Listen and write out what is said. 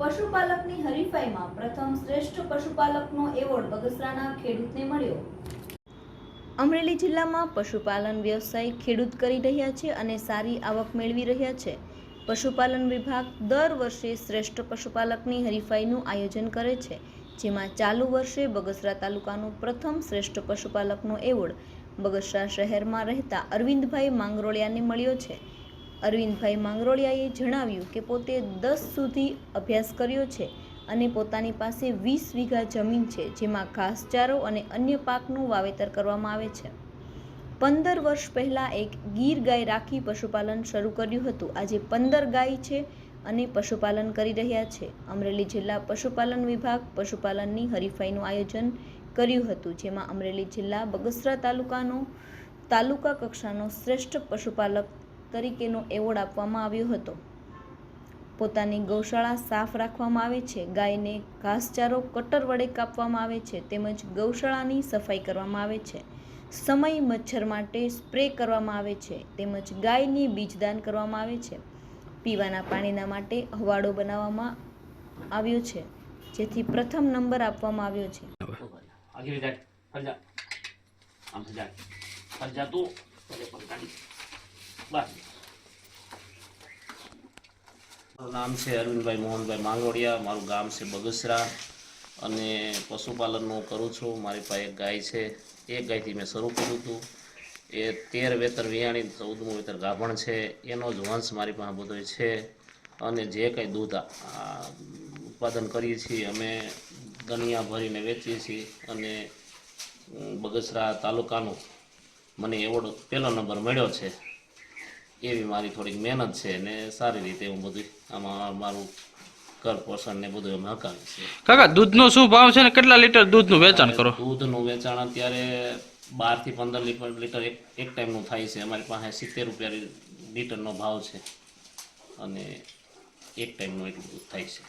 પશુપાલકની હરીફાઈમાં પ્રથમ શ્રેષ્ઠ પશુપાલકનો એવોર્ડ બગસરાના ખેડૂતને મળ્યો. અમરેલી જિલ્લામાં પશુપાલન વ્યવસાય ખેડૂત કરી રહ્યા છે અને સારી આવક મેળવી રહ્યા છે. પશુપાલન વિભાગ દર વર્ષે શ્રેષ્ઠ પશુપાલકની હરીફાઈનું આયોજન કરે છે, જેમાં ચાલુ વર્ષે બગસરા તાલુકાનો પ્રથમ શ્રેષ્ઠ પશુપાલકનો એવોર્ડ બગસરા શહેરમાં રહેતા અરવિંદભાઈ માંગરોળિયાને મળ્યો છે. અરવિંદભાઈ માંગરોળિયાએ જણાવ્યું કે પોતે દસ સુધી અભ્યાસ કર્યો છે અને પોતાની પાસે વીસ વીઘા જમીન છે, જેમાં ઘાસચારો અને અન્ય પાકનું વાવેતર કરવામાં આવે છે. પંદર વર્ષ પહેલાં એક ગીર ગાય રાખી પશુપાલન શરૂ કર્યું હતું. આજે પંદર ગાય છે અને પશુપાલન કરી રહ્યા છે. અમરેલી જિલ્લા પશુપાલન વિભાગ પશુપાલનની હરીફાઈનું આયોજન કર્યું હતું, જેમાં અમરેલી જિલ્લા બગસરા તાલુકાનો, તાલુકા કક્ષાનો શ્રેષ્ઠ પશુપાલક તરીકેનો એવોર્ડ આપવામાં આવ્યો હતો. પોતાની ગૌશાળા સાફ રાખવામાં આવે છે, ગાયને ઘાસચારો કટર વડે કાપવામાં આવે છે, તેમજ ગૌશાળાની સફાઈ કરવામાં આવે છે. સમય મચ્છર માટે સ્પ્રે કરવામાં આવે છે, તેમજ ગાયની બીજદાન કરવામાં આવે છે. પીવાના પાણીના માટે હવાડો બનાવવામાં આવ્યો છે, જેથી પ્રથમ નંબર આપવામાં આવ્યો છે. આમ જા તું બસ મારું નામ છે અરવિંદભાઈ મોહનભાઈ માંગોડિયા, મારું ગામ છે બગસરા અને પશુપાલનનું કરું છું. મારી પાસે એક ગાય છે. એ ગાયથી મેં શરૂ કર્યું હતું. એ તેર વેતર વિયાણી ચૌદમું વેતર ગાભણ છે. એનો જ વંશ મારી પાસે બધો છે અને જે કંઈ દૂધ ઉત્પાદન કરીએ છીએ, અમે દનિયા ભરીને વેચીએ છીએ અને બગસરા તાલુકાનો મને એવોર્ડ, પહેલો નંબર મળ્યો છે. એવી મારી થોડીક મહેનત છે ને સારી રીતે હું બધું આમાં મારું ઘર પોષણ ને બધું અમે હકાવી છે. કાકા દૂધનો શું ભાવ છે ને કેટલા લીટર દૂધનું વેચાણ કરો? દૂધનું વેચાણ અત્યારે બારથી પંદર લીટર લીટર એક એક ટાઈમનું થાય છે. અમારી પાસે સિત્તેર રૂપિયા લીટરનો ભાવ છે. અને એક ટાઈમનું એટલું દૂધ થાય છે.